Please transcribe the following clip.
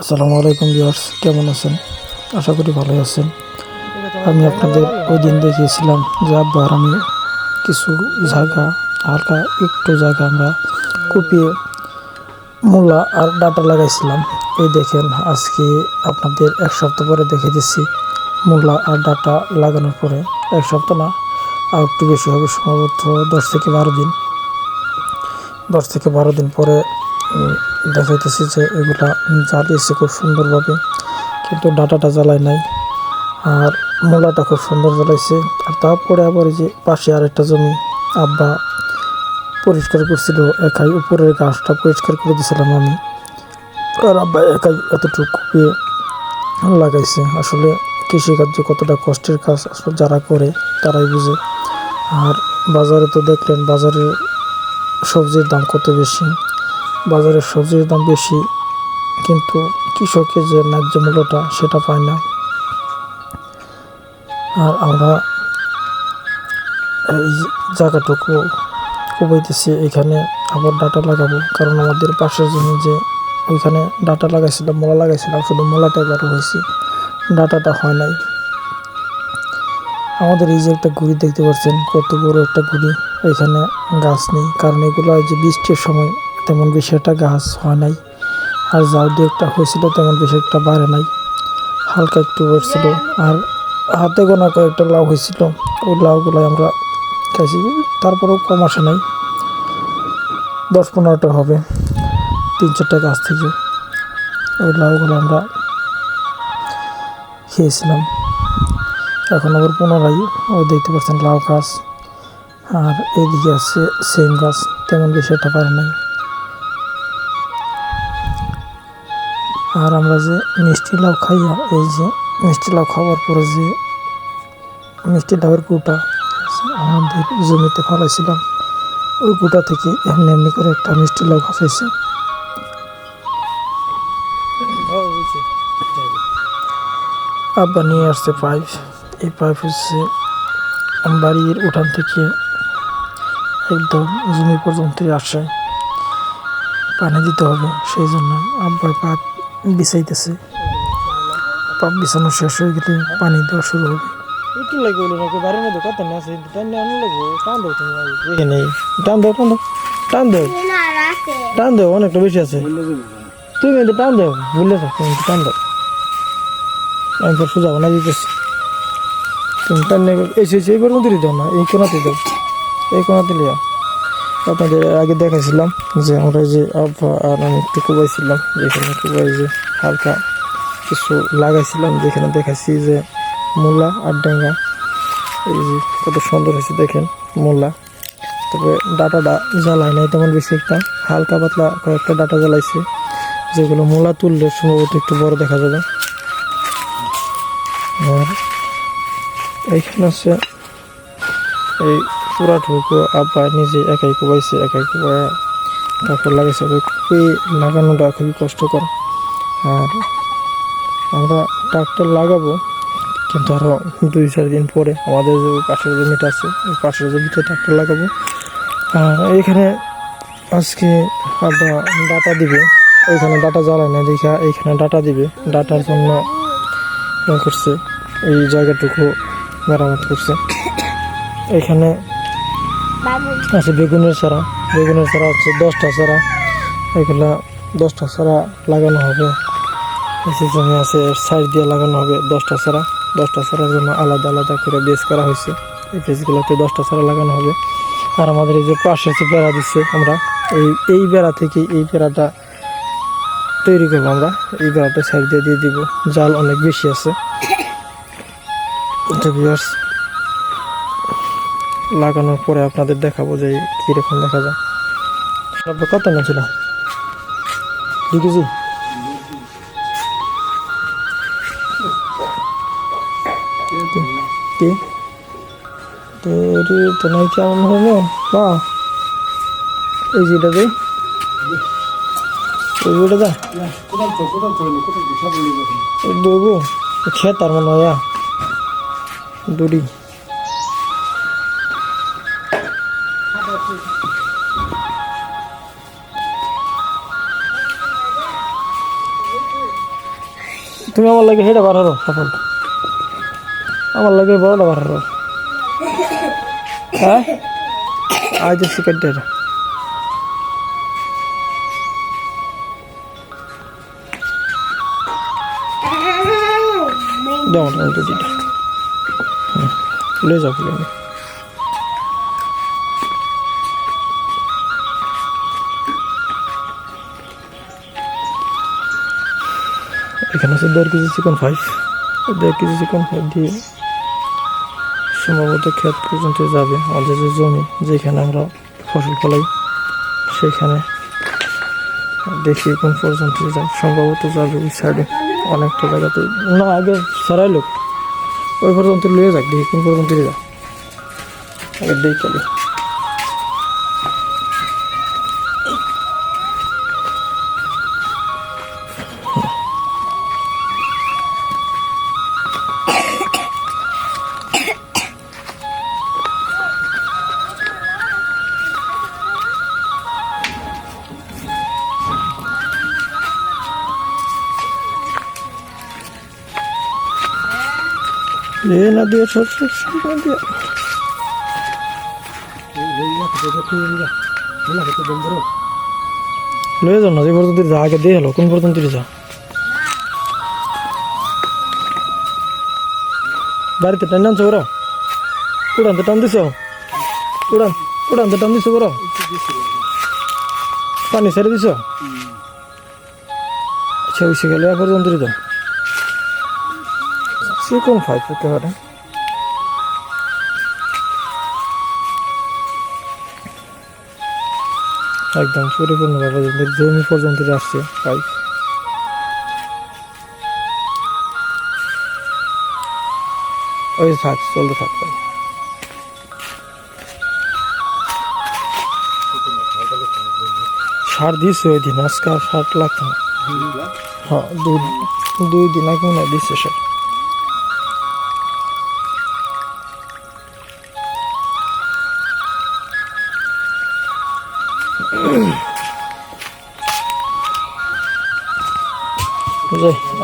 আসসালামু আলাইকুম ভিউয়ার্স, কেমন আছেন? আশা করি ভালোই আছেন। আমি আপনাদের ওই দিন দেখিয়েছিলাম যে আব্বা আর আমি কিছু জায়গা, হালকা একটু জায়গা আমরা কুপিয়ে মূলা আর ডাটা লাগাইছিলাম। এই দেখেন, আজকে আপনাদের এক সপ্তাহ পরে দেখে দিচ্ছি মূলা আর ডাটা লাগানোর পরে। এক সপ্তাহ না, আর একটু বেশি হবে, সম্ভবত দশ থেকে বারো দিন। দশ থেকে বারো দিন পরে দেখাইতেছি যে এগুলা জ্বালিয়েছে খুব সুন্দরভাবে কিন্তু ডাটাটা জ্বালায় নাই। আর মূলাটা খুব সুন্দর জ্বালাইছে। আর তারপরে আবার যে পাশে আরেকটা জমি আব্বা পরিষ্কার করছিল, একাই উপরের গাছটা পরিষ্কার করে দিয়েছিলাম আমি। আর আব্বা একাই এতটুকু লাগাইছে। আসলে কৃষিকার্য কতটা কষ্টের কাজ আসলে যারা করে তারাই বুঝে। আর বাজারে তো দেখলেন বাজারে সবজির দাম কত বেশি। বাজারে সবজির দাম বেশি, কিন্তু কৃষকের যে ন্যায্য মূল্যটা সেটা পায় না। আর আমরা এই জায়গাটুকু কুবাইতেছি এখানে আবার ডাটা লাগাবো। কারণ আমাদের পাশের জমি যে ওইখানে ডাটা লাগাইছিলাম মোলা লাগাইছিলাম শুধু মোলাটাই বড় হয়েছে। ডাটাটা হয় নাই। আমাদের এই যে একটা ঘুড়ি দেখতে পাচ্ছেন, কত বড় একটা ঘুড়ি এখানে গাছ নেই। কারণ এগুলো যে বৃষ্টির সময় তেমন বেশি একটা গাছ হয় নাই। আর যাও দু একটা হয়েছিল, তেমন বেশি একটা বাড়ে নাই। হালকা একটু বেড়ছিল আর হাতে গোনা কয়েকটা লাউ হয়েছিল। ওই লাউগুলো আমরা খাইছি। তারপরেও কম আসে নাই। দশ পনেরোটা হবে। তিন চারটা গাছ থেকে ওই লাউগুলো আমরা খেয়েছিলাম। এখন আবার পুনরায় ও দেখতে পাচ্ছেন লাউ গাছ। আর এদিকে আছে সেম গাছ, তেমন বেশি একটা পারে নাই। আর আমরা যে মিষ্টি লাউ খাইয়া, এই যে মিষ্টি লাউ খাওয়ার পরে যে মিষ্টি লাউয়ের গুটা আমাদের জমিতে ফলাইছিলাম, ওই গুটা থেকে এমনি এমনি করে একটা মিষ্টি লাউ হয়েছে আব্বা নিয়ে আসছে পাইপ। এই পাইপ হচ্ছে বাড়ির উঠান থেকে একদম জমি পর্যন্তই আসে। পানি দিতে হবে, সেই জন্য আব্বার পাইপ বিছাইতেছে। পাপ বিছানো শেষ হয়ে গেলে পানি দেওয়া শুরু হবে। একটু লাগে বলে বাড়ির মধ্যে কত না আছে টান আনো লাগবো। টান দাও তুমি এখানে টান দাও টান দাও টান দাও। টান দাও অনেকটা বেশি আছে। তুমি কিন্তু টান দাও বুঝলে থাকো টান দাও। আমি তো সোজা বানা দিতেছি। তুমি টান এই সেই দাও না এই কোনাতে দাও। এই কোনাতে লিয়া। আপনাদের আগে দেখাইছিলাম যে আমরা যে আব্বা আর আমি একটু কুবাইছিলাম, যেখানে কুবাই যে হালকা কিছু লাগাইছিলাম, যেখানে দেখাইছি যে মূলা আর ডেঙ্গা। এই যে কত সুন্দর হয়েছে দেখেন মূলা। তবে ডাটাটা জ্বালায় নাই তেমন বেশি একটা। হালকা পাতলা কয়েকটা ডাটা জ্বালাইছে, যেগুলো মূলা তুললে সম্ভবত একটু বড় দেখা যাবে। আর এইখানে আছে এই পুরাটুকু আব্বা নিজে একাই কুবাইছে, একাই কুবাই তারপর লাগাইছে। খুবই লাগানোটা খুবই কষ্টকর। আর আমরা ট্রাক্টর লাগাবো, কিন্তু আরও দুই, চার দিন পরে আমাদের যে পাশের জমিটা আছে, ওই পাশের জমিতে ট্রাক্টর লাগাবো। এইখানে আজকে আব্বা ডাটা দিবে। ওইখানে ডাটা জ্বালায় না, দেখা এইখানে ডাটা দিবে। ডাটার জন্য করছে, এই জায়গাটুকু মেরামত করছে। এখানে আছে বেগুনের চারা। বেগুনের চারা হচ্ছে দশটা চারা। এগুলা দশটা চারা লাগানো হবে। জমি আছে সাইড দিয়ে লাগানো হবে দশটা চারা। দশটা চারার জন্য আলাদা আলাদা করে বেস করা হয়েছে। এই বেসগুলোতে দশটা চারা লাগানো হবে। আর আমাদের এই যে পাশে যে বেড়া দিচ্ছে আমরা, এই এই বেড়া থেকে এই বেড়াটা তৈরি করব আমরা। এই বেড়াটা সাইড দিয়ে দিয়ে দিব। জাল অনেক বেশি আছে। লাগানোর পরে আপনাদের দেখাবো যে কীরকম দেখা যায়। কত না ছিল? দুই কেজি? কি? তোর তো কেমন হবে বা। এই যেটা দেই ওই বইটা দা? দেবো খেয়ে তার মনে হয় দড়ি। তুমি আমার লাগে বার হরো, সফল। আমার লাগে বড়টা হরো। হ্যাঁ? আজ সিকার ডেটা দাও তো দিটা লে যাও এখানে আছে দেড় কেজি চিকেন ফাইভ দেড় কেজি চিকেন ফাইভ দিয়ে সম্ভবত ক্ষেত পর্যন্ত যাবে। আমাদের যে জমি, যেখানে আমরা ফসল ফলাই, সেখানে দেখি কোন পর্যন্ত যায়। সম্ভবত যাবে ওই সাইডে অনেকটা জায়গাতে। না, আগে সরাই লোক। ওই পর্যন্ত লিয়ে যাক, দেখি কোন পর্যন্ত যা আগে দেখি চলে এ না দিয়ে সর সর সর না দিয়ে। লয়ে যাও না যে পর্যন্ত যা আগে দিয়ে হলো কোন পর্যন্ত যা বাড়িতে টান আনছো ওরা উড়ান তো টান দিছ? উড়ান উড়ান তো টান দিছ ওরা পানি ছেড়ে দিছ? আচ্ছা ওইসে গেলে, এ চিকন ফাইভ হতে পারে। একদম পরিপূর্ণভাবে জমি পর্যন্ত আসছে পাইপ ওই থাক, চলতে থাক পাইপ। সার দিয়েছে ওই দিন, আজকে আর সার লাগতো না। হ্যাঁ দুই দিন আগে মনে হয় দিচ্ছে সার। 嗯。不对。